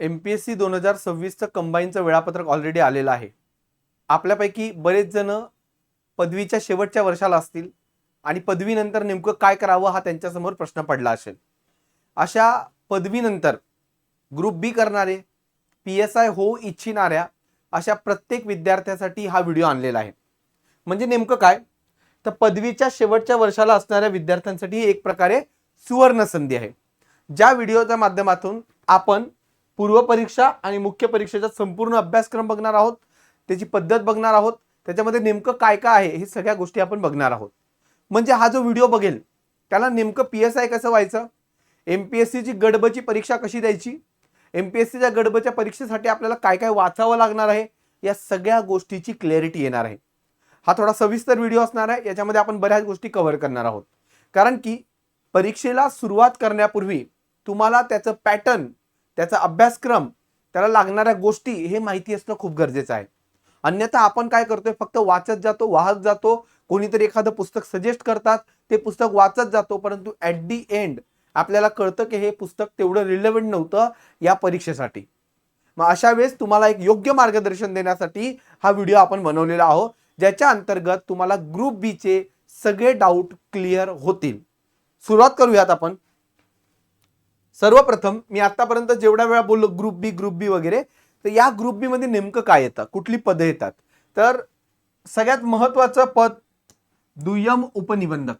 M P S C दोन हजार सव्वीसचं कंबाईनचं वेळापत्रक ऑलरेडी आलेलं आहे. आपल्यापैकी बरेच जण पदवीच्या शेवटच्या वर्षाला असतील आणि पदवीनंतर नेमकं काय करावं हा त्यांच्यासमोर प्रश्न पडला असेल. अशा पदवीनंतर ग्रुप बी करणारे पी एस आय होऊ इच्छिणाऱ्या अशा प्रत्येक विद्यार्थ्यासाठी हा व्हिडिओ आणलेला आहे. म्हणजे नेमकं काय? तर पदवीच्या शेवटच्या वर्षाला असणाऱ्या विद्यार्थ्यांसाठी एक प्रकारे सुवर्ण संधी आहे. ज्या व्हिडिओच्या माध्यमातून आपण पूर्वपरीक्षा आणि मुख्य परीक्षेचा संपूर्ण अभ्यासक्रम बघणार आहोत. त्याची पद्धत बघणार आहोत. त्याच्यामध्ये नेमकं काय काय आहे हे सगळ्या गोष्टी आपण बघणार आहोत. म्हणजे हा जो व्हिडिओ बघेल त्याला नेमकं पी एस आय कसं व्हायचं? एम पी एस सीची गडबची परीक्षा कशी द्यायची? एम पी एस सीच्या गडबच्या परीक्षेसाठी आपल्याला काय काय वाचावं लागणार आहे? या सगळ्या गोष्टीची क्लॅरिटी येणार आहे. हा थोडा सविस्तर व्हिडिओ असणार आहे. याच्यामध्ये आपण बऱ्याच गोष्टी कव्हर करणार आहोत. कारण की परीक्षेला सुरुवात करण्यापूर्वी तुम्हाला त्याचं पॅटर्न त्याचा अभ्यासक्रम त्याला लागणाऱ्या गोष्टी हे माहिती असणं खूप गरजेचं आहे. अन्यथा आपण काय करतोय फक्त वाचत जातो वाहत जातो. कोणीतरी एखादं पुस्तक सजेस्ट करतात ते पुस्तक वाचत जातो परंतु ॲट दी एंड आपल्याला कळतं की हे पुस्तक तेवढं रिलेव्हंट नव्हतं या परीक्षेसाठी. मग अशा वेळेस तुम्हाला एक योग्य मार्गदर्शन देण्यासाठी हा व्हिडिओ आपण बनवलेला आहोत ज्याच्या अंतर्गत तुम्हाला ग्रुप बीचे सगळे डाऊट क्लिअर होतील. सुरुवात करूयात आपण. सर्वप्रथम मी आतापर्यंत जेवढ्या वेळा बोललो ग्रुप बी ग्रुप बी वगैरे तर या ग्रुप बी मध्ये नेमकं काय येतं? कुठली पदं येतात? तर सगळ्यात महत्वाचं पद दुय्यम उपनिबंधक.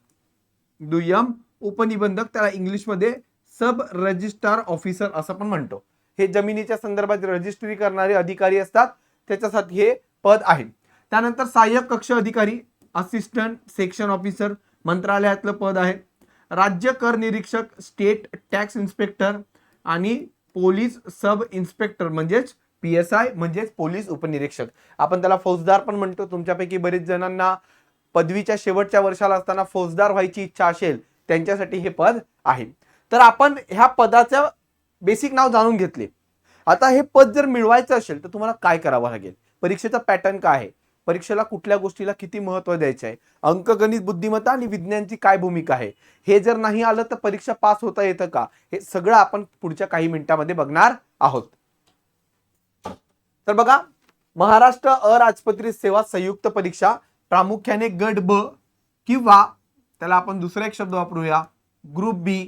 दुय्यम उपनिबंधक त्याला इंग्लिशमध्ये सब रजिस्ट्रार ऑफिसर असं पण म्हणतो. हे जमिनीच्या संदर्भात रजिस्ट्री करणारे अधिकारी असतात. त्याच्यासाठी हे पद आहे. त्यानंतर सहाय्यक कक्ष अधिकारी असिस्टंट सेक्शन ऑफिसर मंत्रालयातलं पद आहे. राज्य कर निरीक्षक स्टेट टॅक्स इन्स्पेक्टर आणि पोलीस सब इन्स्पेक्टर म्हणजेच पी एस आय म्हणजेच पोलीस उपनिरीक्षक. आपण त्याला फौजदार पण म्हणतो. तुमच्यापैकी बरेच जणांना पदवीच्या शेवटच्या वर्षाला असताना फौजदार व्हायची इच्छा असेल त्यांच्यासाठी हे पद आहे. तर आपण ह्या पदाचं बेसिक नाव जाणून घेतले. आता हे पद जर मिळवायचं असेल तर तुम्हाला काय करावं लागेल? परीक्षेचा पॅटर्न काय आहे? परीक्षेला कुठल्या गोष्टीला किती महत्त्व द्यायचं आहे? अंकगणित बुद्धिमत्ता आणि विज्ञानची काय भूमिका आहे? हे जर नाही आलं तर परीक्षा पास होता येतं का? हे सगळं आपण पुढच्या काही मिनिटांमध्ये बघणार आहोत. तर बघा महाराष्ट्र अराजपत्रित सेवा संयुक्त परीक्षा प्रामुख्याने गट ब किंवा त्याला आपण दुसरा एक शब्द वापरूया ग्रुप बी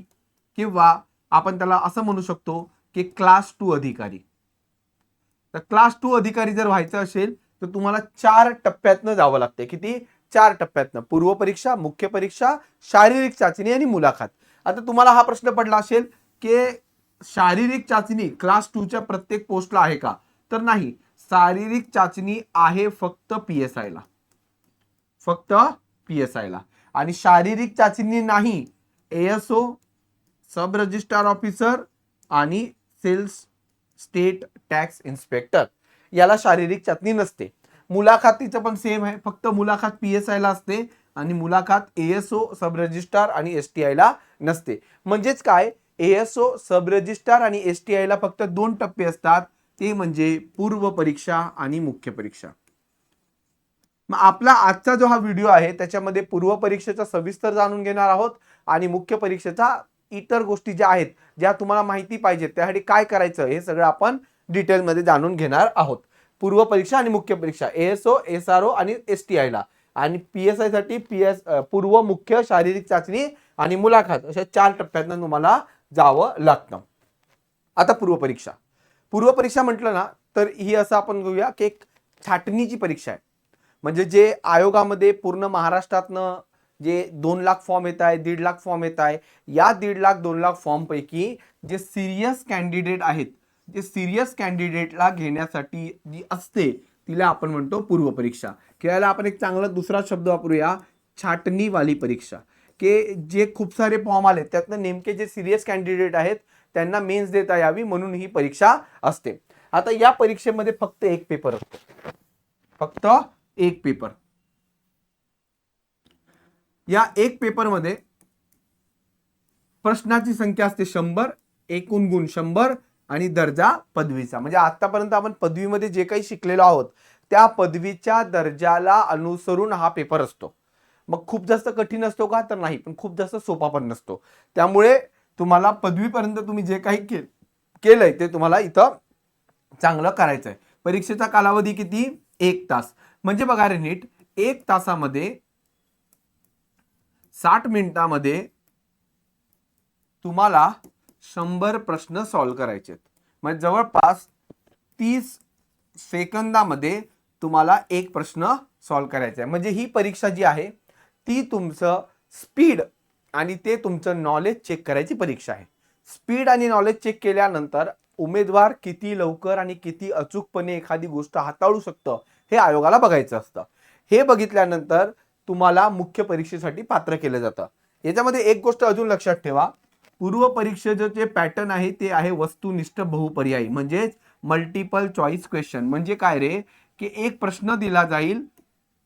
किंवा आपण त्याला असं म्हणू शकतो की क्लास टू अधिकारी. तर क्लास टू अधिकारी जर व्हायचं असेल तर तुम्हाला चार टप्प्यातनं जावं लागते किती? चार टप्प्यातनं. पूर्व परीक्षा मुख्य परीक्षा शारीरिक चाचणी आणि मुलाखत. आता तुम्हाला हा प्रश्न पडला असेल की शारीरिक चाचणी क्लास टूच्या प्रत्येक पोस्टला आहे का? तर नाही. शारीरिक चाचणी आहे फक्त पी एस आयला फक्त पी एस आयला आणि शारीरिक चाचणी नाही. एएसओ सब रजिस्ट्रार ऑफिसर आणि सेल्स स्टेट टॅक्स इन्स्पेक्टर याला शारीरिक चाचणी नसते. मुलाखतीचं पण सेम आहे. फक्त मुलाखत पी एस आयला असते आणि मुलाखत एएसओ सब रजिस्ट्रार आणि एस टी आयला नसते. म्हणजेच काय? एएसओ सब रजिस्ट्रार आणि एस टी आयला फक्त दोन टप्पे असतात. ते म्हणजे पूर्व परीक्षा आणि मुख्य परीक्षा. मग आपला आजचा जो हा व्हिडिओ आहे त्याच्यामध्ये पूर्व परीक्षेचा सविस्तर जाणून घेणार आहोत आणि मुख्य परीक्षेचा इतर गोष्टी ज्या आहेत ज्या तुम्हाला माहिती पाहिजेत त्यासाठी काय करायचं हे सगळं आपण डिटेलमध्ये जाणून घेणार आहोत. पूर्व परीक्षा आणि मुख्य परीक्षा एएसओ एस आर ओ आणि एस टी आयला आणि पी एस आयसाठी पी एस पूर्व मुख्य शारीरिक चाचणी आणि मुलाखत अशा चार टप्प्यातनं तुम्हाला जावं लागतं. आता पूर्व परीक्षा. पूर्व परीक्षा म्हटलं ना तर ही असं आपण घेऊया की एक छाटणीची परीक्षा आहे. म्हणजे जे आयोगामध्ये पूर्ण महाराष्ट्रातनं जे दोन लाख फॉर्म येत आहे दीड लाख फॉर्म येत आहे या दीड लाख दोन लाख फॉर्मपैकी जे सिरियस कॅन्डिडेट आहेत जे सिरियस कॅन्डिडेटला घेण्यासाठी जी असते तिला आपण म्हणतो पूर्व परीक्षा किंवा याला आपण एक चांगला दुसरा शब्द वापरूया छाटणीवाली परीक्षा. की जे खूप सारे फॉर्म आले त्यातनं नेमके जे सिरियस कॅन्डिडेट आहेत त्यांना मेन्स देता यावी म्हणून ही परीक्षा असते. आता या परीक्षेमध्ये फक्त एक पेपर असतो. फक्त एक पेपर या एक पेपरमध्ये प्रश्नाची संख्या असते शंभर एकूण गुण शंभर आणि दर्जा पदवीचा. म्हणजे आतापर्यंत आपण पदवीमध्ये जे काही शिकलेलो आहोत त्या पदवीच्या दर्जाला अनुसरून हा पेपर असतो. मग खूप जास्त कठीण असतो का? तर नाही पण खूप जास्त सोपा पण नसतो. त्यामुळे तुम्हाला पदवीपर्यंत तुम्ही जे काही के केलंय ते तुम्हाला इथं चांगलं करायचं आहे परीक्षेचा कालावधी किती? एक तास. म्हणजे बघा रे नीट एक तासामध्ये साठ मिनिटामध्ये तुम्हाला शंभर प्रश्न सॉल्व करायचे आहेत म्हणजे जवळपास तीस सेकंदामध्ये तुम्हाला एक प्रश्न सॉल्व करायचा आहे म्हणजे ही परीक्षा जी आहे ती तुमचं स्पीड आणि ते तुमचं नॉलेज चेक करायची परीक्षा आहे. स्पीड आणि नॉलेज चेक केल्यानंतर उमेदवार किती लवकर आणि किती अचूकपणे एखादी गोष्ट हाताळू शकतं हे आयोगाला बघायचं असतं. हे बघितल्यानंतर तुम्हाला मुख्य परीक्षेसाठी पात्र केलं जातं. याच्यामध्ये एक गोष्ट अजून लक्षात ठेवा. पूर्व परीक्षेचं जे पॅटर्न आहे ते आहे वस्तुनिष्ठ बहुपर्यायी. म्हणजेच मल्टिपल चॉईस क्वेश्चन म्हणजे काय रे? की एक प्रश्न दिला जाईल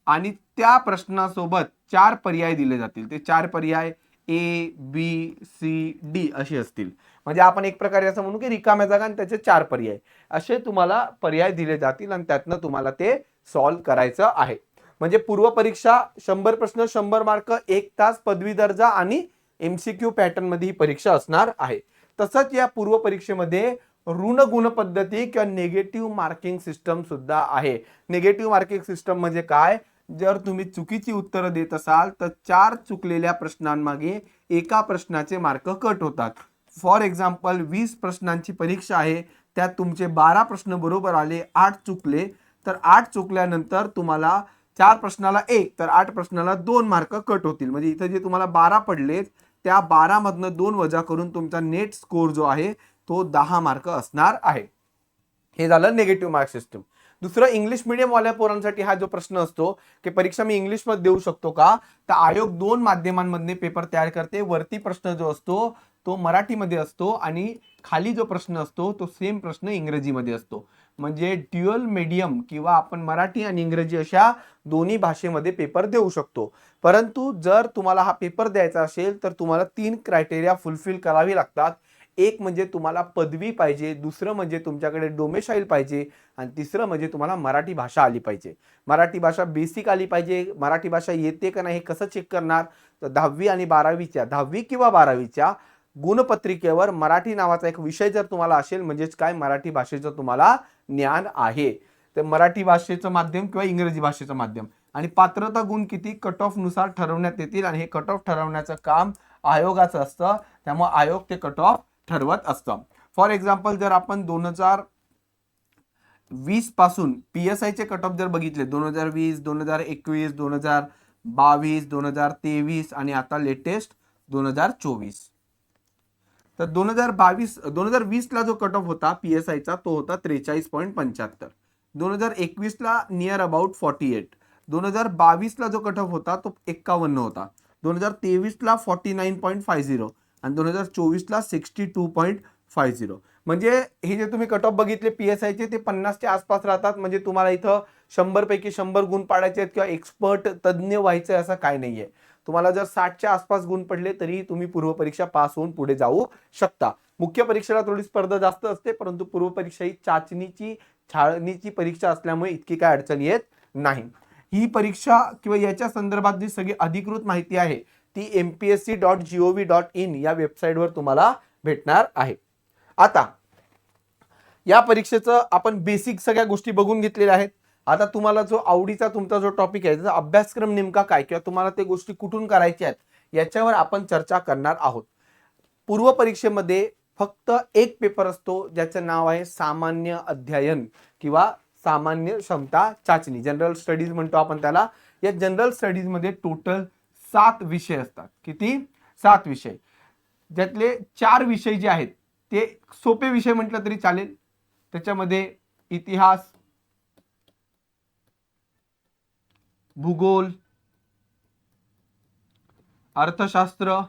आणि त्या प्रश्नासोबत चार पर्याय दिले जातील. ते चार पर्याय ए बी सी डी असे असतील. म्हणजे आपण एक प्रकारे असं म्हणू की रिकाम्या जागा आणि त्याचे चार पर्याय. असे तुम्हाला पर्याय दिले जातील आणि त्यातनं तुम्हाला ते सॉल्व्ह करायचं आहे. म्हणजे पूर्व परीक्षा शंभर प्रश्न शंभर मार्क एक तास पदवी दर्जा आणि एम सी क्यू पॅटर्नमध्ये ही परीक्षा असणार आहे. तसंच या पूर्व परीक्षेमध्ये ऋण गुण पद्धती किंवा निगेटिव्ह मार्किंग सिस्टम सुद्धा आहे. निगेटिव्ह मार्किंग सिस्टम म्हणजे काय? जर तुम्ही चुकीची उत्तरं देत असाल तर चार चुकलेल्या प्रश्नांमागे एका प्रश्नाचे मार्क कट होतात. फॉर एक्झाम्पल वीस प्रश्नांची परीक्षा आहे त्यात तुमचे बारा प्रश्न बरोबर आले आठ चुकले तर आठ चुकल्यानंतर तुम्हाला चार प्रश्नाला एक तर आठ प्रश्नाला दोन मार्क कट होतील. म्हणजे इथं जे तुम्हाला बारा पडलेत त्या बारामधनं दोन वजा करून तुमचा नेट स्कोर जो आहे तो दहा मार्क असणार आहे. हे झालं निगेटिव्ह मार्क सिस्टम दुसरं इंग्लिश मिडियमवाल्या पोरांसाठी हा जो प्रश्न असतो की परीक्षा मी इंग्लिशमध्ये देऊ शकतो का? तर आयोग दोन माध्यमांमधून पेपर तयार करते. वरती प्रश्न जो असतो तो मराठीमध्ये असतो आणि खाली जो प्रश्न असतो तो सेम प्रश्न इंग्रजीमध्ये असतो. म्हणजे ड्युअल मीडियम किंवा आपण मराठी आणि इंग्रजी अशा दोन्ही भाषेमध्ये पेपर देऊ शकतो. परंतु जर तुम्हाला हा पेपर द्यायचा असेल तर तुम्हाला तीन क्रायटेरिया फुलफिल करावी लागतात. एक म्हणजे तुम्हाला पदवी पाहिजे दुसरं म्हणजे तुमच्याकडे डोमेशाईल पाहिजे आणि तिसरं म्हणजे तुम्हाला मराठी भाषा आली पाहिजे. मराठी भाषा बेसिक आली पाहिजे मराठी भाषा येते का नाही हे कसं चेक करणार? तर दहावी आणि बारावीच्या दहावी किंवा बारावीच्या गुणपत्रिकेवर मराठी नावाचा एक विषय जर तुम्हाला असेल म्हणजेच काय? मराठी भाषेचं तुम्हाला ज्ञान आहे. तर मराठी भाषेचं माध्यम किंवा इंग्रजी भाषेचं माध्यम. आणि पात्रता गुण किती कट ऑफनुसार ठरवण्यात येतील आणि हे कट ऑफ ठरवण्याचं काम आयोगाचं असतं. त्यामुळे आयोग ते कट ऑफ ठरवत असतं. फॉर एक्झाम्पल जर आपण दोन हजार वीसपासून पी एस आयचे कट ऑफ जर बघितले दोन हजार वीस दोन हजार एकवीस दोन हजार बावीस दोन हजार तेवीस आणि आता लेटेस्ट दोन हजार चोवीस. तर दोन हजार बावीस दोन हजार वीसला जो कट ऑफ होता पी एस आयचा तो होता त्रेचाळीस पॉईंट पंच्याहत्तर. दोन हजार एकवीसला नियर अबाउट फॉर्टी एट दोन हजार बावीसला जो कट ऑफ होता तो एक्कावन्न होता. दोन हजार तेवीसला forty nine point five zero आणि दोन हजार चोवीसला sixty two point five zero म्हणजे हे जे तुम्ही कट ऑफ बघितले पी एस आयचे ते पन्नासच्या आसपास राहतात. म्हणजे तुम्हाला इथं शंभरपैकी शंभर गुण पाडायचे आहेत किंवा एक्सपर्ट तज्ज्ञ व्हायचं असं काय नाहीये. तुम्हाला जर साठच्या आसपास गुण पडले तरी तुम्ही पूर्व परीक्षा पास होऊन पुढे जाऊ शकता. मुख्य परीक्षेला थोडी स्पर्धा जास्त असते परंतु पूर्व परीक्षा ही चाचणीची छाळणीची परीक्षा असल्यामुळे इतकी काय अडचण येत नाही. ही परीक्षा किंवा याच्या संदर्भात जी सगळी अधिकृत माहिती आहे ती M P S C dot G O V dot in या वेबसाईटवर तुम्हाला भेटणार आहे. आता या परीक्षेचं आपण बेसिक सगळ्या गोष्टी बघून घेतलेल्या आहेत. आता तुम्हाला जो आवडीचा तुमचा जो टॉपिक आहे त्याचा अभ्यासक्रम नेमका काय किंवा तुम्हाला ते गोष्टी कुठून करायच्या आहेत याच्यावर आपण चर्चा करणार आहोत. पूर्व परीक्षेमध्ये फक्त एक पेपर असतो ज्याचं नाव आहे सामान्य अध्ययन किंवा सामान्य क्षमता चाचणी. जनरल स्टडीज म्हणतो आपण त्याला. या जनरल स्टडीजमध्ये टोटल सात विषय असतात. किती? सात विषय. ज्यातले चार विषय जे आहेत ते सोपे विषय म्हटलं तरी चालेल. त्याच्यामध्ये इतिहास भूगोल अर्थशास्त्र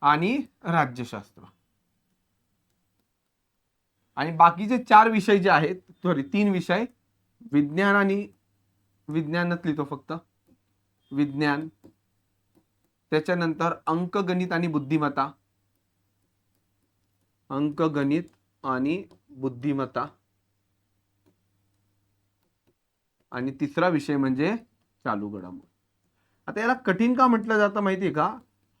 आणि राज्यशास्त्र. आणि बाकीचे चार विषय जे आहेत सॉरी तीन विषय विज्ञान आणि विज्ञानात लिहितो फक्त. विज्ञान त्याच्यानंतर अंकगणित आणि बुद्धिमत्ता. अंकगणित आणि बुद्धिमत्ता. आणि तिसरा विषय म्हणजे चालू घडामोड. आता याला कठीण का म्हटलं जातं माहिती आहे का?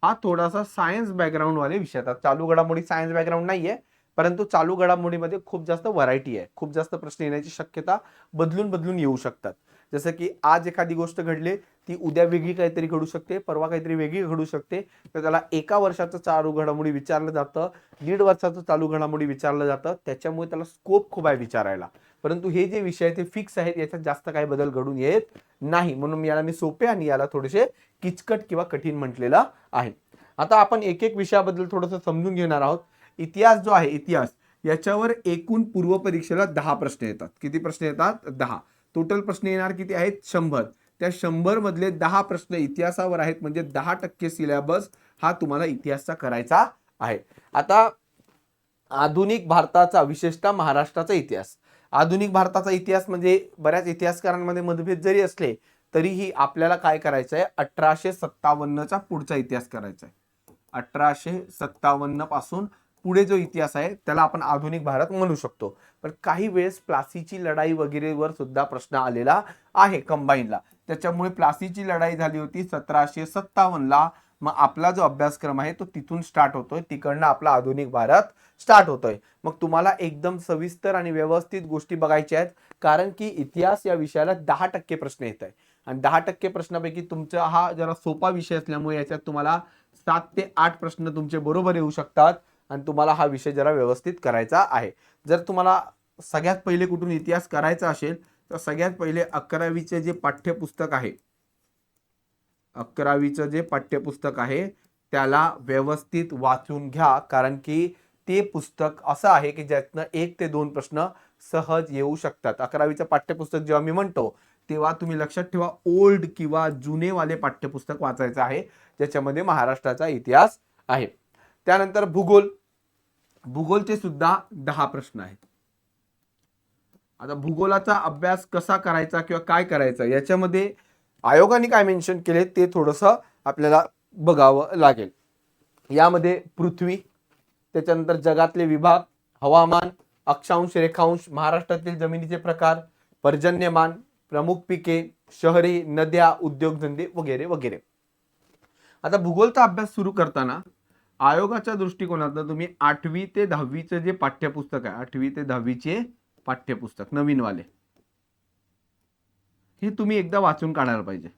हा थोडासा सायन्स बॅकग्राऊंडवाले विषय आता चालू घडामोडी सायन्स बॅकग्राऊंड नाही आहे परंतु चालू घडामोडीमध्ये खूप जास्त व्हरायटी आहे. खूप जास्त प्रश्न येण्याची शक्यता बदलून बदलून येऊ शकतात. जसं की आज एखादी गोष्ट घडली ती उद्या वेगळी काहीतरी घडू शकते परवा काहीतरी वेगळी घडू शकते. तर त्याला एका वर्षाचं चालू घडामोडी विचारलं जातं दीड वर्षाचं चालू घडामोडी विचारलं जातं. त्याच्यामुळे त्याला स्कोप खूप आहे विचारायला. परंतु हे जे विषय आहेत ते फिक्स आहेत याच्यात जास्त काही बदल घडून येत नाही. म्हणून याला मी सोपे आणि याला थोडेसे किचकट किंवा कठीण म्हटलेलं आहे. आता आपण एक एक विषयाबद्दल थोडंसं समजून घेणार आहोत. इतिहास जो आहे इतिहास याच्यावर एकूण पूर्व परीक्षेला दहा प्रश्न येतात. किती प्रश्न येतात? दहा. टोटल प्रश्न येणार किती आहेत? शंभर. त्या शंभर मधले दहा प्रश्न इतिहासावर आहेत म्हणजे दहा टक्के सिलेबस हा तुम्हाला इतिहासचा करायचा आहे. आता आधुनिक भारताचा विशेषतः महाराष्ट्राचा इतिहास. आधुनिक भारताचा इतिहास म्हणजे बऱ्याच इतिहासकारांमध्ये मतभेद जरी असले तरीही आपल्याला काय करायचं आहे अठराशे सत्तावन्नचा पुढचा इतिहास करायचा आहे अठराशे सत्तावन्नपासून पुढे जो इतिहास आहे त्याला आपण आधुनिक भारत म्हणू शकतो. पण काही वेळेस प्लासीची लढाई वगैरेवर सुद्धा प्रश्न आलेला आहे कंबाईनला त्याच्यामुळे प्लासीची लढाई झाली होती सतराशे सत्तावन्नला. मग आपला जो अभ्यासक्रम आहे तो तिथून स्टार्ट होतोय. तिकडनं आपला आधुनिक भारत स्टार्ट होतोय. मग तुम्हाला एकदम सविस्तर आणि व्यवस्थित गोष्टी बघायच्या आहेत. कारण की इतिहास या विषयाला दहा टक्के प्रश्न येत आहे आणि दहा टक्के प्रश्नापैकी तुमचा हा जरा सोपा विषय असल्यामुळे याच्यात तुम्हाला सात ते आठ प्रश्न तुमचे बरोबर येऊ शकतात. आणि तुम्हाला हा विषय जरा व्यवस्थित करायचा आहे. जर तुम्हाला सगळ्यात पहिले कुठून इतिहास करायचा असेल तर सगळ्यात पहिले अकरावीचे जे पाठ्यपुस्तक आहे अकरावीचं जे पाठ्यपुस्तक आहे त्याला व्यवस्थित वाचून घ्या. कारण की ते पुस्तक असं आहे की ज्यातनं एक ते दोन प्रश्न सहज येऊ शकतात. अकरावीचं पाठ्यपुस्तक जेव्हा मी म्हणतो तेव्हा तुम्ही लक्षात ठेवा ओल्ड किंवा जुनेवाले पाठ्यपुस्तक वाचायचं आहे ज्याच्यामध्ये महाराष्ट्राचा इतिहास आहे. त्यानंतर भूगोल. भूगोलचे सुद्धा दहा प्रश्न आहेत. आता भूगोलाचा अभ्यास कसा करायचा किंवा काय करायचा याच्यामध्ये आयोगाने काय मेन्शन केले ते थोडंसं आपल्याला बघावं लागेल. यामध्ये पृथ्वी त्याच्यानंतर जगातले विभाग हवामान अक्षांश रेखांश महाराष्ट्रातील जमिनीचे प्रकार पर्जन्यमान प्रमुख पिके शहरे नद्या उद्योगधंदे वगैरे वगैरे. आता भूगोलचा अभ्यास सुरू करताना आयोगाच्या दृष्टिकोनातनं तुम्ही आठवी ते दहावीचं जे पाठ्यपुस्तक आहे आठवी ते दहावीचे पाठ्यपुस्तक नवीनवाले. हे तुम्ही एकदा वाचून काढायला पाहिजे.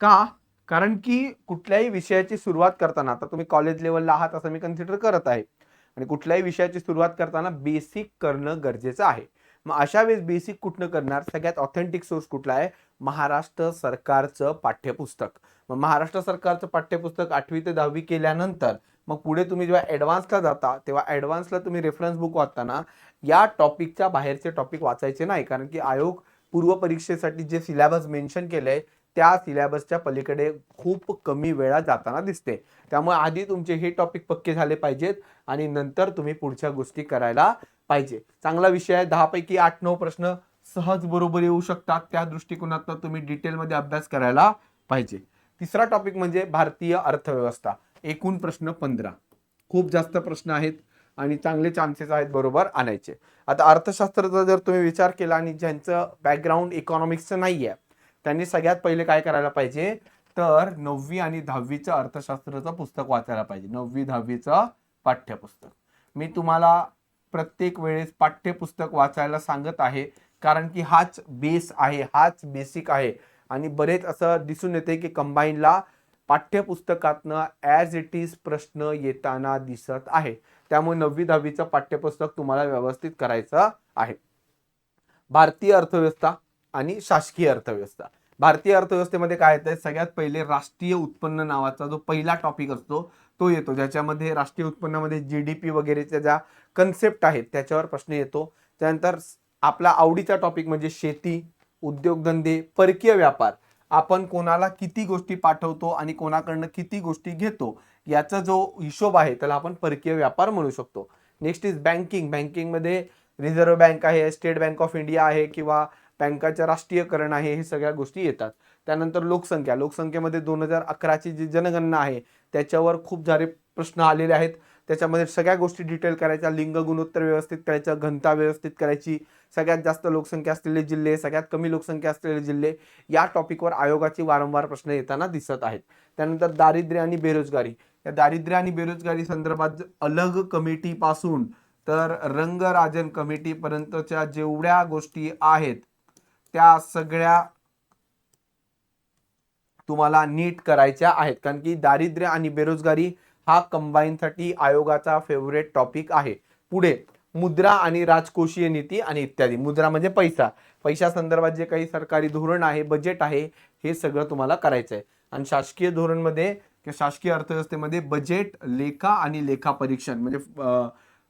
का? कारण की कुठल्याही विषयाची सुरुवात करताना आता तुम्ही कॉलेज लेवलला आहात असं मी कन्सिडर करत आहे. आणि कुठल्याही विषयाची सुरुवात करताना बेसिक करणं गरजेचं आहे. मग अशा वेळेस बेसिक कुठनं करणार? सगळ्यात ऑथेंटिक सोर्स कुठला आहे? महाराष्ट्र सरकारचं पाठ्यपुस्तक. मग महाराष्ट्र सरकारचं पाठ्यपुस्तक आठवी ते दहावी केल्यानंतर मग पुढे तुम्ही जेव्हा ॲडव्हान्सला जाता तेव्हा ॲडव्हान्सला तुम्ही रेफरन्स बुक वाचताना या टॉपिकच्या बाहेरचे टॉपिक वाचायचे नाही. कारण की आयोग पूर्व परीक्षेसाठी जे सिलॅबस मेन्शन केलंय त्या सिलॅबसच्या पलीकडे खूप कमी वेळा जाताना दिसते. त्यामुळे आधी तुमचे हे टॉपिक पक्के झाले पाहिजेत आणि नंतर तुम्ही पुढच्या गोष्टी करायला पाहिजे. चांगला विषय आहे दहापैकी आठ नऊ प्रश्न सहज बरोबर येऊ शकतात. त्या दृष्टिकोनातून तुम्ही डिटेलमध्ये अभ्यास करायला पाहिजे. तिसरा टॉपिक म्हणजे भारतीय अर्थव्यवस्था. एकूण प्रश्न पंधरा. खूप जास्त प्रश्न आहेत. आणि चांगले चान्सेस आहेत बरोबर आणायचे. आता अर्थशास्त्राचा जर तुम्ही विचार केला आणि ज्यांचं बॅकग्राऊंड इकॉनॉमिक्सचं नाही आहे त्यांनी सगळ्यात पहिले काय करायला पाहिजे? तर नववी आणि दहावीचं अर्थशास्त्राचं पुस्तक वाचायला पाहिजे. नववी दहावीचं पाठ्यपुस्तक. मी तुम्हाला प्रत्येक वेळेस पाठ्यपुस्तक वाचायला सांगत आहे कारण की हाच बेस आहे हाच बेसिक आहे. आणि बरेच असं दिसून येते की कंबाईनला पाठ्यपुस्तकातनं ॲज इट इज प्रश्न येताना दिसत आहे. त्यामुळे नववी दहावीचं पाठ्यपुस्तक तुम्हाला व्यवस्थित करायचं आहे. भारतीय अर्थव्यवस्था आणि शासकीय अर्थव्यवस्था. भारतीय अर्थव्यवस्थेमध्ये काय येतं सगळ्यात पहिले राष्ट्रीय उत्पन्न नावाचा जो पहिला टॉपिक असतो तो येतो. ज्याच्यामध्ये राष्ट्रीय उत्पन्नामध्ये जी डी पी वगैरेच्या ज्या कन्सेप्ट आहेत त्याच्यावर प्रश्न येतो. त्यानंतर आपला आवडीचा टॉपिक म्हणजे शेती उद्योगधंदे परकीय व्यापार. आपण कोणाला किती गोष्टी पाठवतो आणि कोणाकडनं किती गोष्टी घेतो? याचा जो हिशोब आहे त्याला आपण परकीय व्यापार म्हणू शकतो. नेक्स्ट इज बँकिंग बँकिंगमध्ये रिझर्व्ह बँक आहे स्टेट बँक ऑफ इंडिया आहे किंवा बँकाचं राष्ट्रीयकरण आहे हे सगळ्या गोष्टी येतात. त्यानंतर लोकसंख्या. लोकसंख्येमध्ये दोन हजार अकराची जी जनगणना आहे त्याच्यावर खूप सारे प्रश्न आलेले आहेत. त्याच्यामध्ये सगळ्या गोष्टी डिटेल करायच्या. लिंग गुणोत्तर व्यवस्थित करायचं घनता व्यवस्थित करायची. सगळ्यात जास्त लोकसंख्या असलेले जिल्हे सगळ्यात कमी लोकसंख्या असलेले जिल्हे या टॉपिकवर आयोगाची वारंवार प्रश्न येताना दिसत आहेत. त्यानंतर दारिद्र्य आणि बेरोजगारी. या दारिद्र्य आणि बेरोजगारी संदर्भात अलग कमिटी पासून तर रंगराजन कमिटी पर्यंतच्या जेवढ्या गोष्टी आहेत त्या सगळ्या तुम्हाला नीट करायच्या आहेत. कारण की दारिद्र्य आणि बेरोजगारी हा कंबाईनसाठी आयोगाचा फेवरेट टॉपिक आहे. पुढे मुद्रा आणि राजकोषीय नीती आणि इत्यादी. मुद्रा म्हणजे पैसा. पैशा संदर्भात जे काही सरकारी धोरण आहे बजेट आहे हे सगळं तुम्हाला करायचं आहे आणि शासकीय धोरणमध्ये किंवा शासकीय अर्थव्यवस्थेमध्ये बजेट लेखा आणि लेखा परीक्षण म्हणजे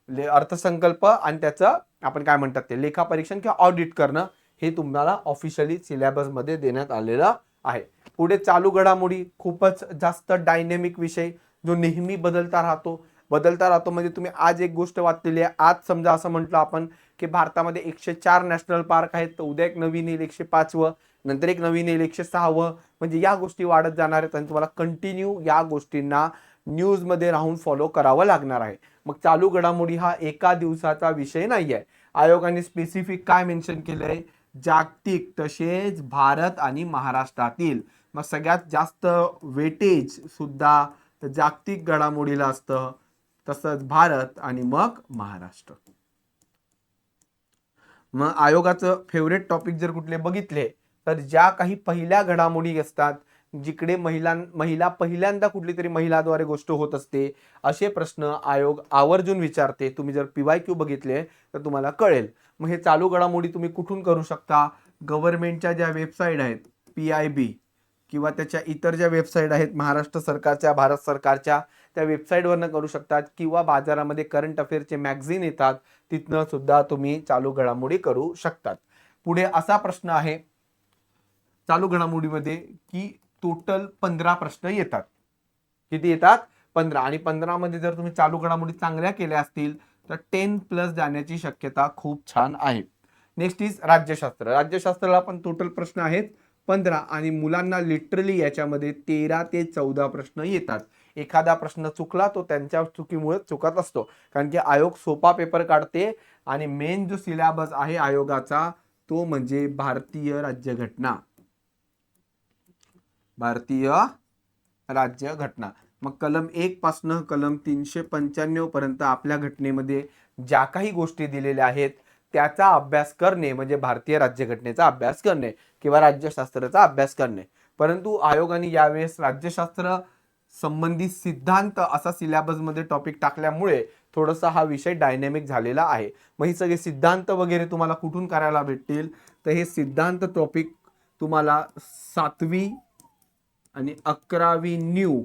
ले- अर्थसंकल्प आणि त्याचं आपण काय म्हणतात ते लेखा परीक्षण किंवा ऑडिट करणं हे तुम्हाला ऑफिशियली सिलेबसमध्ये देण्यात आलेलं आहे. पुढे चालू घडामोडी खूपच जास्त डायनेमिक विषय जो नेहमी बदलता राहतो. बदलता राहतो म्हणजे तुम्ही आज एक गोष्ट वाचलेली आहे. आज समजा असं म्हटलं आपण की भारतामध्ये एकशे चार नॅशनल पार्क आहेत तर उद्या एक नवीन येईल एकशे पाचवं. नंतर एक नवीन येईल एकशे सहावं. म्हणजे या गोष्टी वाढत जाणार आहेत आणि तुम्हाला कंटिन्यू या गोष्टींना न्यूजमध्ये राहून फॉलो करावं लागणार आहे. मग चालू घडामोडी हा एका दिवसाचा विषय नाही आहे आयोगाने स्पेसिफिक काय मेन्शन केलंय? जागतिक तसेच भारत आणि महाराष्ट्रातील. मग सगळ्यात जास्त वेटेज सुद्धा तर जागतिक घडामोडीला असतं. तसंच भारत आणि मग महाराष्ट्र. मग आयोगाचं फेवरेट टॉपिक जर कुठले बघितले तर ज्या काही पहिल्या घडामोडी असतात जिकडे महिला महिला पहिल्यांदा कुठली तरी महिलाद्वारे गोष्ट होत असते असे प्रश्न आयोग आवर्जून विचारते. तुम्ही जर पी वाय क्यू बघितले तर तुम्हाला कळेल. मग हे चालू घडामोडी तुम्ही कुठून करू शकता? गव्हर्नमेंटच्या ज्या वेबसाईट आहेत पी आय बी किंवा त्याच्या इतर ज्या वेबसाईट आहेत महाराष्ट्र सरकारच्या भारत सरकारच्या त्या वेबसाईटवरनं करू शकतात किंवा बाजारामध्ये करंट अफेअरचे मॅगझिन येतात तिथनं सुद्धा तुम्ही चालू घडामोडी करू शकतात. पुढे असा प्रश्न आहे चालू घडामोडीमध्ये की टोटल पंधरा प्रश्न येतात. किती येतात? पंधरा. आणि पंधरामध्ये जर तुम्ही चालू घडामोडी चांगल्या केल्या असतील तर टेन प्लस जाण्याची शक्यता खूप छान आहे. नेक्स्ट इज राज्यशास्त्र. राज्यशास्त्राला पण टोटल प्रश्न आहेत. पंधरा. आणि मुलांना लिटरली याच्यामध्ये तेरा ते चौदा प्रश्न येतात. एखादा प्रश्न चुकला तो त्यांच्या चुकीमुळे चुकत असतो. कारण की आयोग सोपा पेपर काढते आणि मेन जो सिलेबस आहे आयोगाचा तो म्हणजे भारतीय राज्यघटना. भारतीय राज्य घटना. मग कलम एक पासनं कलम तीनशे पंच्याण्णव पर्यंत आपल्या घटनेमध्ये ज्या काही गोष्टी दिलेल्या आहेत त्याचा अभ्यास करणे म्हणजे भारतीय राज्यघटनेचा अभ्यास करणे किंवा राज्यशास्त्राचा अभ्यास करणे. परंतु आयोगाने यावेळेस राज्यशास्त्र संबंधित सिद्धांत असा सिलेबसमध्ये टॉपिक टाकल्यामुळे थोडासा हा विषय डायनॅमिक झालेला आहे. मग ही सगळे सिद्धांत वगैरे तुम्हाला कुठून करायला भेटतील? तर हे सिद्धांत टॉपिक तुम्हाला सातवी आणि अकरावी न्यू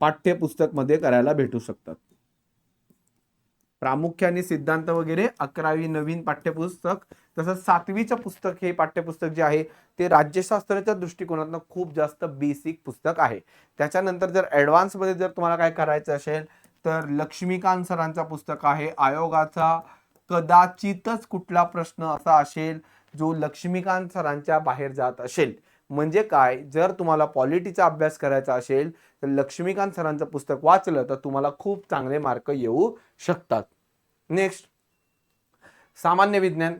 पाठ्यपुस्तकमध्ये करायला भेटू शकतात. प्रामुख्याने सिद्धांत वगैरे अकरावी नवीन पाठ्यपुस्तक तसंच सातवीचं पुस्तक हे पाठ्यपुस्तक जे आहे ते राज्यशास्त्राच्या दृष्टिकोनातून खूप जास्त बेसिक पुस्तक आहे. त्याच्यानंतर जर ॲडव्हान्समध्ये जर तुम्हाला काय करायचं असेल तर लक्ष्मीकांत सरांचा पुस्तक आहे. आयोगाचा कदाचितच कुठला प्रश्न असा असेल जो लक्ष्मीकांत सरांच्या बाहेर जात असेल. म्हणजे काय? जर तुम्हाला पॉलिटीचा अभ्यास करायचा असेल तर लक्ष्मीकांत सरांचं पुस्तक वाचलं तर तुम्हाला खूप चांगले मार्क येऊ शकतात. नेक्स्ट सामान्य विज्ञान.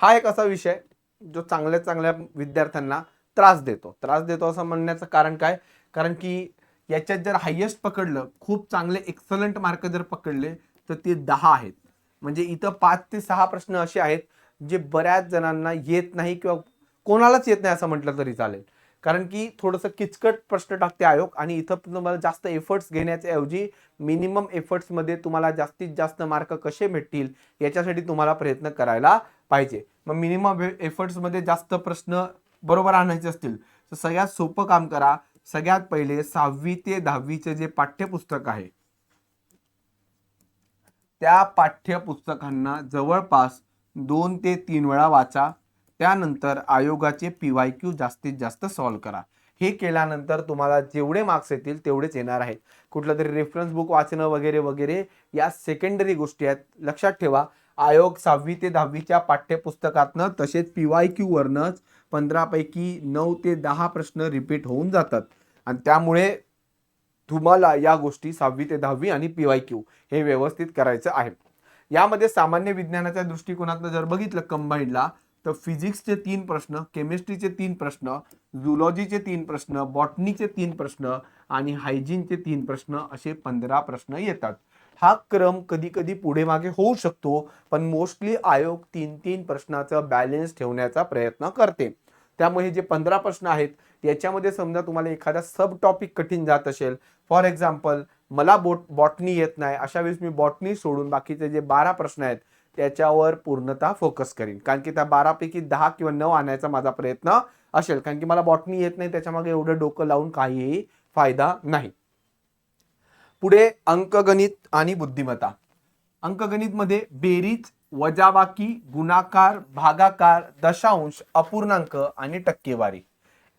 हा एक असा विषय जो चांगल्या चांगल्या विद्यार्थ्यांना त्रास देतो. त्रास देतो असं म्हणण्याचं कारण काय? कारण की याच्यात जर हायेस्ट पकडलं खूप चांगले एक्सलंट मार्क जर पकडले तर ते दहा आहेत. म्हणजे इथं पाच ते सहा प्रश्न असे आहेत जे बऱ्याच जणांना येत नाही किंवा कोणालाच येत नाही असं म्हटलं तरी चालेल. कारण की थोडंसं किचकट प्रश्न टाकते आयोग आणि इथं तुम्हाला जास्त एफर्ट्स घेण्याच्या ऐवजी मिनिमम एफर्ट्समध्ये तुम्हाला जास्तीत जास्त मार्क कसे भेटतील याच्यासाठी तुम्हाला प्रयत्न करायला पाहिजे. मग मिनिमम एफर्ट्समध्ये जास्त प्रश्न बरोबर आणायचे असतील तर सगळ्यात सोपं काम करा. सगळ्यात पहिले सहावी ते दहावीचे जे पाठ्यपुस्तक आहे त्या पाठ्यपुस्तकांना जवळपास दोन ते तीन वेळा वाचा. त्यानंतर आयोगाचे पी वाय क्यू जास्तीत जास्त सॉल्व करा. हे केल्यानंतर तुम्हाला जेवढे मार्क्स येतील तेवढेच येणार आहेत. कुठलं तरी रेफरन्स बुक वाचणं वगैरे वगैरे या सेकंडरी गोष्टी आहेत. लक्षात ठेवा आयोग सहावी ते दहावीच्या पाठ्यपुस्तकातनं तसेच पी वाय क्यूवरनंच पंधरापैकी नऊ ते दहा प्रश्न रिपीट होऊन जातात. आणि त्यामुळे तुम्हाला या गोष्टी सहावी ते दहावी आणि पी वाय क्यू हे व्यवस्थित करायचं आहे. यामध्ये सामान्य विज्ञानाच्या दृष्टिकोनातनं जर बघितलं कंबाईंडला तर फिजिक्सचे तीन प्रश्न केमिस्ट्रीचे तीन प्रश्न झुलॉजीचे तीन प्रश्न बॉटनीचे तीन प्रश्न आणि हायजीनचे तीन प्रश्न असे पंधरा प्रश्न येतात. हा क्रम कधी कधी पुढे मागे होऊ शकतो पण मोस्टली आयोग तीन तीन प्रश्नाचं बॅलेन्स ठेवण्याचा प्रयत्न करते. त्यामुळे जे पंधरा प्रश्न आहेत याच्यामध्ये समजा तुम्हाला एखादा सब टॉपिक कठीण जात असेल फॉर एक्झाम्पल मला बोट बॉटनी येत नाही अशा वेळेस मी बॉटनी सोडून बाकीचे जे बारा प्रश्न आहेत त्याच्यावर पूर्णतः फोकस करीन. कारण की त्या बारापैकी दहा किंवा नऊ आणायचा माझा प्रयत्न असेल. कारण की मला बॉटनी येत नाही त्याच्यामागे एवढं डोकं लावून काहीही फायदा नाही. पुढे अंकगणित आणि बुद्धिमत्ता. अंकगणित मध्ये बेरीज वजाबाकी गुणाकार भागाकार दशांश अपूर्णांक आणि टक्केवारी.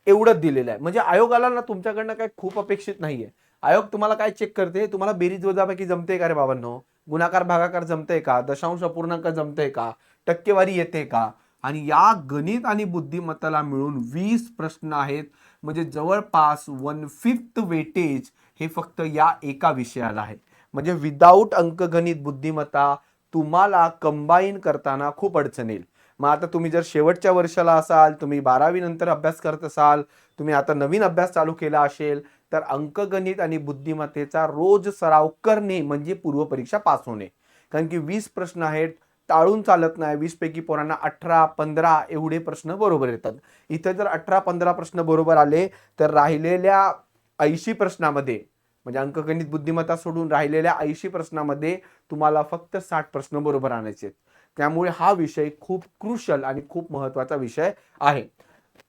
एवढंच दिलेलं आहे. म्हणजे आयोगाला ना तुमच्याकडनं काही खूप अपेक्षित नाहीये. आयोग तुम्हाला काय चेक करते? तुम्हाला बेरीज वजाबाकी जमते का रे बाबांनो? गुणाकार भागाकार जमते का? दशांश अपूर्णांक जमते का? टक्केवारी येते का? आणि या गणित आणि बुद्धिमत्ताला मिळून वीस प्रश्न आहेत. म्हणजे जवळपास वन फिफ्थ वेटेज हे फक्त या एका विषयाला आहे. म्हणजे विदाऊट अंकगणित बुद्धिमत्ता तुम्हाला कंबाईन करताना खूप अडचण येईल. मग आता तुम्ही जर शेवटच्या वर्षाला असाल तुम्ही बारावी नंतर अभ्यास करत असाल तुम्ही आता नवीन अभ्यास चालू केला असेल तर अंकगणित आणि बुद्धिमत्तेचा रोज सराव करणे म्हणजे पूर्वपरीक्षा पास होणे. कारण की वीस प्रश्न आहेत टाळून चालत नाही वीसपैकी पोरांना अठरा पंधरा एवढे प्रश्न बरोबर येतात. इथे जर अठरा पंधरा प्रश्न बरोबर आले तर राहिलेल्या ऐंशी प्रश्नामध्ये म्हणजे अंकगणित बुद्धिमत्ता सोडून राहिलेल्या ऐंशी प्रश्नामध्ये तुम्हाला फक्त साठ प्रश्न बरोबर आणायचे आहेत. त्यामुळे हा विषय खूप क्रुशल आणि खूप महत्त्वाचा विषय आहे.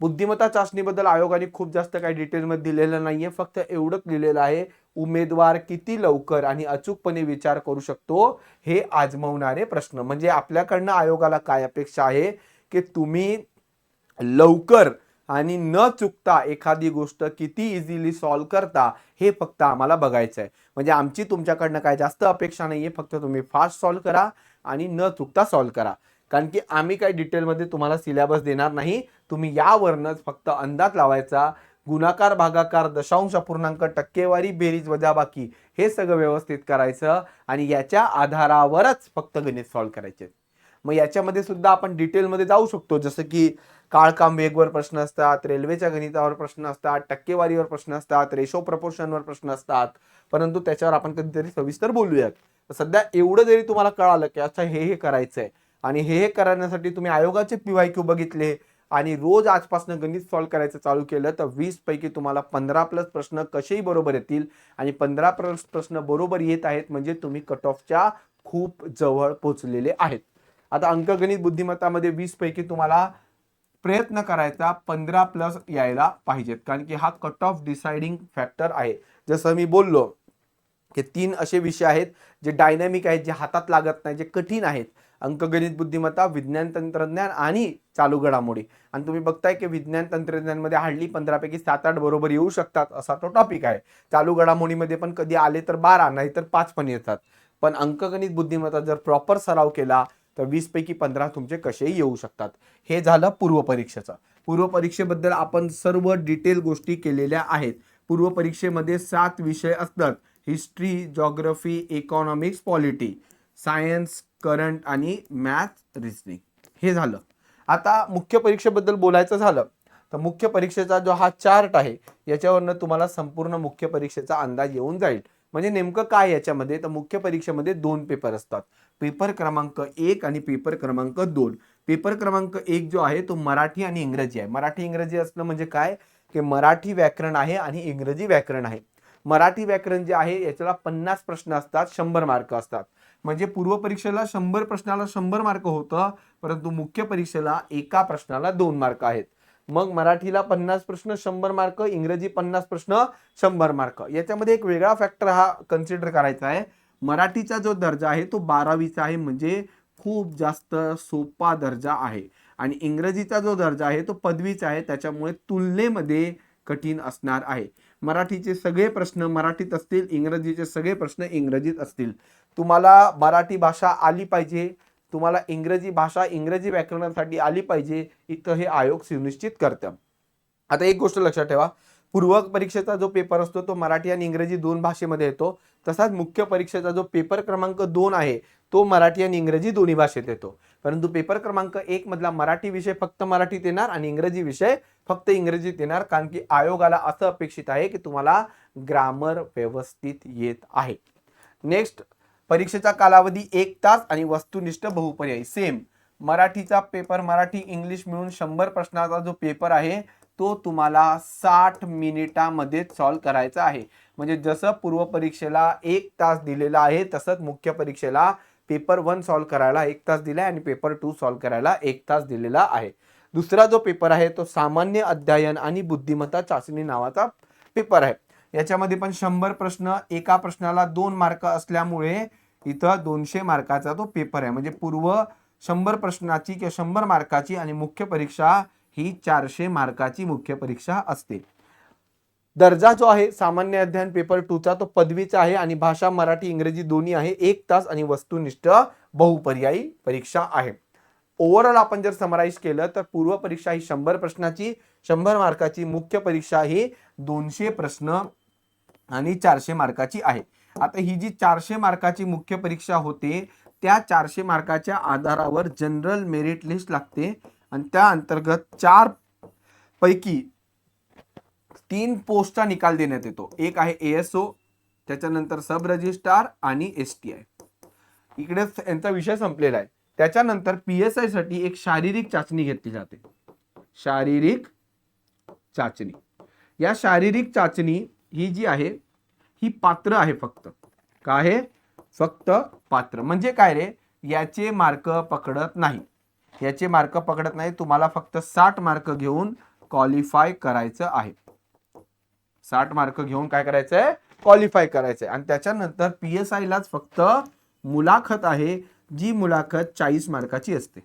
बुद्धिमत्ता चाचणीबद्दल आयोगाने खूप जास्त काही डिटेलमध्ये दिलेलं नाहीये. फक्त एवढंच लिहिलेलं आहे उमेदवार किती लवकर आणि अचूकपणे विचार करू शकतो हे आजमवणारे प्रश्न. म्हणजे आपल्याकडनं आयोगाला काय अपेक्षा आहे की तुम्ही लवकर आणि न चुकता एखादी गोष्ट किती इझिली सॉल्व्ह करता हे फक्त आम्हाला बघायचं आहे. म्हणजे आमची तुमच्याकडनं काय जास्त अपेक्षा नाही आहे फक्त तुम्ही फास्ट सॉल्व्ह करा आणि न चुकता सॉल्व्ह करा. कारण की आम्ही काही डिटेलमध्ये तुम्हाला सिलेबस देणार नाही. तुम्ही यावरनच फक्त अंदाज लावायचा. गुणाकार भागाकार दशांश अपूर्णांक टक्केवारी बेरीज वजाबाकी हे सगळं व्यवस्थित करायचं आणि याच्या आधारावरच फक्त गणित सॉल्व करायचे. मग याच्यामध्ये सुद्धा आपण डिटेलमध्ये जाऊ शकतो. जसं की काळकाम वेगवर प्रश्न असतात रेल्वेच्या गणितावर प्रश्न असतात टक्केवारीवर प्रश्न असतात रेशो प्रपोर्शनवर प्रश्न असतात. परंतु त्याच्यावर आपण कधीतरी सविस्तर बोलूयात. सध्या एवढं जरी तुम्हाला कळालं की अच्छा हे हे करायचं आहे आणि हे हे करण्यासाठी तुम्ही आयोगाचे पीवाय क्यू बघितले आणि रोज आजपासून गणित सॉल्व्ह करायचं चालू केलं तर वीसपैकी तुम्हाला पंधरा प्लस प्रश्न कसेही बरोबर येतील आणि पंधरा प्लस प्रश्न बरोबर येत आहेत म्हणजे तुम्ही कट ऑफच्या खूप जवळ पोचलेले आहेत. आता अंकगणित बुद्धिमत्तामध्ये वीसपैकी तुम्हाला प्रयत्न करायचा पंधरा प्लस यायला पाहिजेत कारण की हा कट ऑफ डिसाइडिंग फॅक्टर आहे. जसं मी बोललो की तीन असे विषय आहेत जे डायनॅमिक आहेत जे हातात लागत नाही जे कठीण आहेत. अंकगणित बुद्धिमत्ता विज्ञान तंत्रज्ञान आणि चालू घडामोडी. आणि तुम्ही बघताय की विज्ञान तंत्रज्ञानमध्ये हार्डली पंधरापैकी सात आठ बरोबर येऊ शकतात असा तो टॉपिक आहे. चालू घडामोडीमध्ये पण कधी आले तर बारा नाही तर पाच पण येतात. पण अंकगणित बुद्धिमत्ता जर प्रॉपर सराव केला तर वीस पैकी पंधरा तुमचे कसेही येऊ शकतात. हे झालं पूर्व परीक्षेचं. पूर्व परीक्षेबद्दल आपण सर्व डिटेल गोष्टी केलेल्या आहेत. पूर्व परीक्षेमध्ये सात विषय असतात. History geography economics polity science current आणि मॅथ रिजनिंग हे झालं. आता मुख्य परीक्षेबद्दल बोलायचं झालं तर मुख्य परीक्षेचा जो हा चार्ट आहे याच्यावरनं तुम्हाला संपूर्ण मुख्य परीक्षेचा अंदाज येऊन जाईल. म्हणजे नेमकं काय याच्यामध्ये? तर मुख्य परीक्षेमध्ये दोन पेपर असतात. पेपर क्रमांक एक आणि पेपर क्रमांक दोन. पेपर क्रमांक एक जो आहे तो मराठी आणि इंग्रजी आहे. मराठी इंग्रजी असणं म्हणजे काय? की मराठी व्याकरण आहे आणि इंग्रजी व्याकरण आहे. मराठी व्याकरण जे आहे याच्याला पन्नास प्रश्न असतात शंभर मार्क असतात. म्हणजे पूर्व परीक्षेला शंभर प्रश्नाला शंभर मार्क होतं परंतु मुख्य परीक्षेला एका प्रश्नाला दोन मार्क आहेत. मग मराठीला पन्नास प्रश्न शंभर मार्क इंग्रजी पन्नास प्रश्न शंभर मार्क. याच्यामध्ये एक वेगळा फॅक्टर हा कन्सिडर करायचा आहे. मराठीचा जो दर्जा आहे तो बारावीचा आहे म्हणजे खूप जास्त सोपा दर्जा आहे. आणि इंग्रजीचा जो दर्जा आहे तो पदवीचा आहे त्याच्यामुळे तुलनेमध्ये कठीण असणार आहे. मराठीचे सगळे प्रश्न मराठीत असतील इंग्रजीचे सगळे प्रश्न इंग्रजीत असतील. तुम्हाला मराठी भाषा आली पाहिजे तुम्हाला इंग्रजी भाषा इंग्रजी व्याकरणासाठी आली पाहिजे इथं हे आयोग सुनिश्चित करतं. आता एक गोष्ट लक्षात ठेवा पूर्व परीक्षेचा जो पेपर असतो तो मराठी आणि इंग्रजी दोन भाषेमध्ये येतो तसाच मुख्य परीक्षेचा जो पेपर क्रमांक दोन आहे तो मराठी आणि इंग्रजी दोन्ही भाषेत येतो. परंतु पेपर क्रमांक एक मधला मराठी विषय फक्त मराठीत येणार आणि इंग्रजी विषय फक्त इंग्रजीत येणार कारण की आयोगाला असं अपेक्षित आहे की तुम्हाला ग्रामर व्यवस्थित येत आहे. नेक्स्ट परीक्षेचा कालावधी एक तास आणि वस्तुनिष्ठ बहुपर्यायी. सेम मराठीचा पेपर मराठी इंग्लिश मिळून शंभर प्रश्नाचा जो पेपर आहे तो तुम्हाला साठ मिनिटामध्ये सॉल्व करायचा आहे. म्हणजे जसं पूर्व परीक्षेला एक तास दिलेला आहे तसंच मुख्य परीक्षेला पेपर वन सॉल्व करायला एक तास दिला आहे आणि पेपर टू सॉल्व करायला एक तास दिलेला आहे. दुसरा जो पेपर आहे तो सामान्य अध्ययन आणि बुद्धिमत्ता चाचणी नावाचा पेपर आहे. याच्यामध्ये पण शंभर प्रश्न एका प्रश्नाला दोन मार्क असल्यामुळे इथं दोनशे मार्काचा तो पेपर आहे. म्हणजे पूर्व शंभर प्रश्नाची किंवा शंभर मार्काची आणि मुख्य परीक्षा ही चारशे मार्काची मुख्य परीक्षा असते. दर्जा जो आहे सामान्य अध्ययन पेपर टूचा तो पदवीचा आहे आणि भाषा मराठी इंग्रजी दोन्ही आहे. एक तास आणि वस्तुनिष्ठ बहुपर्यायी परीक्षा आहे. ओव्हरऑल आपण जर समराईज केलं तर पूर्व परीक्षा ही शंभर प्रश्नाची शंभर मार्काची मुख्य परीक्षा ही दोनशे प्रश्न आणि चारशे मार्काची आहे. आता ही जी चारशे मार्काची मुख्य परीक्षा होते त्या चारशे मार्काच्या आधारावर जनरल मेरिट लिस्ट लागते आणि त्या अंतर्गत चार पैकी तीन पोस्टचा निकाल देण्यात येतो. एक आहे एएसओ त्याच्यानंतर सब रजिस्ट्रार आणि एस टी आय इकडे यांचा विषय संपलेला आहे. त्याच्यानंतर पी एस आयसाठी एक शारीरिक चाचणी घेतली जाते. शारीरिक चाचणी. या शारीरिक चाचणी ही जी आहे ही पात्र आहे फक्त. काय आहे फक्त पात्र. म्हणजे काय रे? याचे मार्क पकडत नाही. याचे मार्क पकडत नाही तुम्हाला फक्त साठ मार्क घेऊन क्वालिफाय करायचं आहे. साठ मार्क घेऊन काय करायचं आहे क्वालिफाय करायचं आहे आणि त्याच्यानंतर पी एस आयलाच फक्त मुलाखत आहे जी मुलाखत चाळीस मार्काची असते.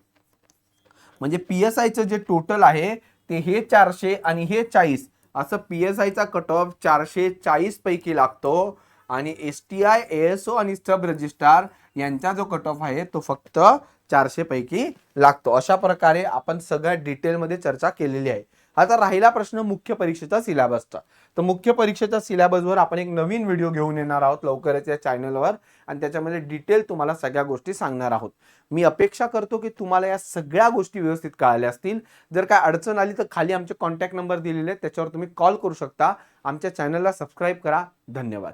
म्हणजे पी एस आयचं जे टोटल आहे ते हे चारशे आणि हे चाळीस. असं पी एस आयचा कट ऑफ चारशे चाळीस पैकी लागतो. आणि S T I S O आणि सब रजिस्ट्रार यांचा जो कट ऑफ आहे तो फक्त चारशे पैकी लागतो. अशा प्रकारे आपण सगळ्या डिटेलमध्ये चर्चा केलेली आहे. आता राहिला प्रश्न मुख्य परीक्षेचा सिलेबसचा तर मुख्य परीक्षेच्या सिलेबसवर आपण एक नवीन व्हिडिओ घेऊन येणार आहोत लवकरच या चॅनलवर आणि त्याच्यामध्ये डिटेल तुम्हाला सगळ्या गोष्टी सांगणार आहोत. मी अपेक्षा करतो की तुम्हाला या सगळ्या गोष्टी व्यवस्थित कळाल्या असतील. जर काय अडचण आली तर खाली आमचे कॉन्टॅक्ट नंबर दिलेले आहेत. त्याच्यावर तुम्ही कॉल करू शकता. आमच्या चॅनलला सबस्क्राईब करा. धन्यवाद.